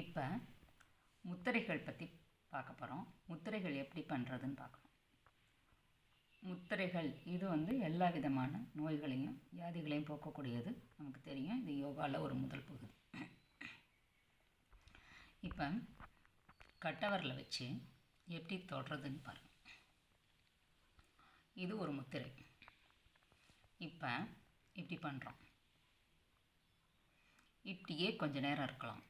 இப்போ முத்திரைகள் பற்றி பார்க்க போகிறோம் முத்திரைகள் எப்படி பண்ணுறதுன்னு பார்க்கணும் முத்திரைகள் இது வந்து எல்லா விதமான நோய்களையும் வியாதிகளையும் போக்கக்கூடியது. நமக்கு தெரியும். இது யோகாவில் ஒரு முதல் பகுதி. இப்போ கட்டவரில் வச்சு எப்படி தொடுறதுன்னு பாருங்கள் இது ஒரு முத்திரை. இப்போ இப்படி பண்ணுறோம் இப்படியே கொஞ்ச நேரம் இருக்கலாம்.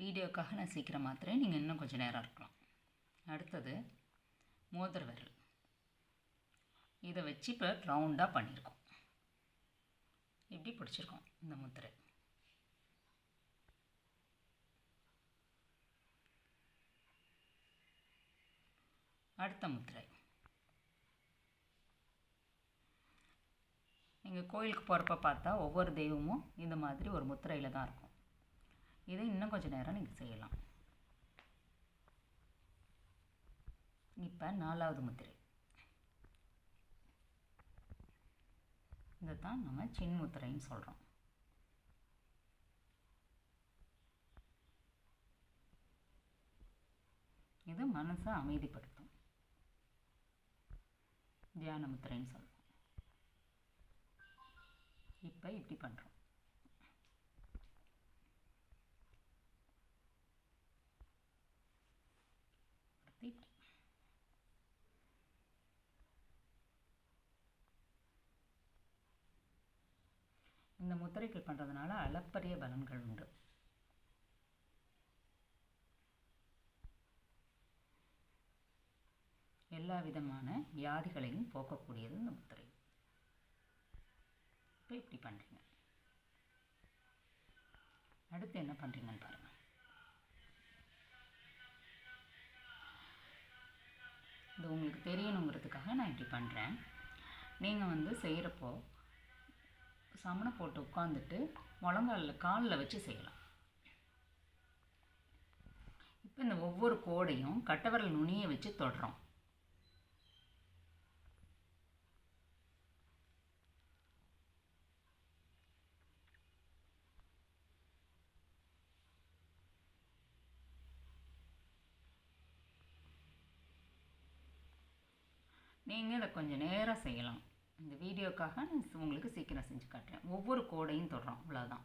வீடியோக்காக நான் சீக்கிரம் மாத்திரேன் நீங்கள் இன்னும் கொஞ்சம் நேரம் இருக்கலாம். அடுத்தது மோதிர விரல். இதை வச்சு இப்போ ரவுண்டாக பண்ணியிருக்கோம் இப்படி பிடிச்சிருக்கோம் இந்த முத்திரை? அடுத்த முத்திரை. நீங்கள் கோயிலுக்கு போகிறப்ப பார்த்தா ஒவ்வொரு தெய்வமும் இந்த மாதிரி ஒரு முத்திரையில் தான் இருக்கும். இதை இன்னும் கொஞ்சம் நேரம் நீங்கள் செய்யலாம். இப்போ நாலாவது முத்திரை. இதை தான் நம்ம சின் முத்திரைன்னு சொல்கிறோம் இது மனசை அமைதிப்படுத்தும். தியான முத்திரைன்னு சொல்கிறோம் இப்போ இப்படி பண்ணுறோம் அடுத்து இந்த முத்திரைகள் பண்ணுறதுனால அளப்பரிய பலன்கள் உண்டு. எல்லா விதமான வியாதிகளையும் போக்கக்கூடியது இந்த முத்திரை. இப்போ இப்படி பண்ணுறீங்க அடுத்து என்ன பண்ணுறீங்கன்னு பாருங்கள் உங்களுக்கு தெரியணுங்கிறதுக்காக நான் இப்படி பண்ணுறேன் நீங்கள் வந்து செய்கிறப்போ சமணம் போட்டு உட்காந்துட்டு முழங்காலில் காலில் வச்சு செய்யலாம். இப்போ இந்த ஒவ்வொரு கோடையும் கட்டவரல் நுனியை வச்சு தொடுறோம். நீங்கள் இதை கொஞ்சம் நேரம் செய்யலாம். இந்த வீடியோக்காக நான் உங்களுக்கு சீக்கிரம் செஞ்சு காட்டுறேன். ஒவ்வொரு கோடையும் தொடுறோம். அவ்வளோதான்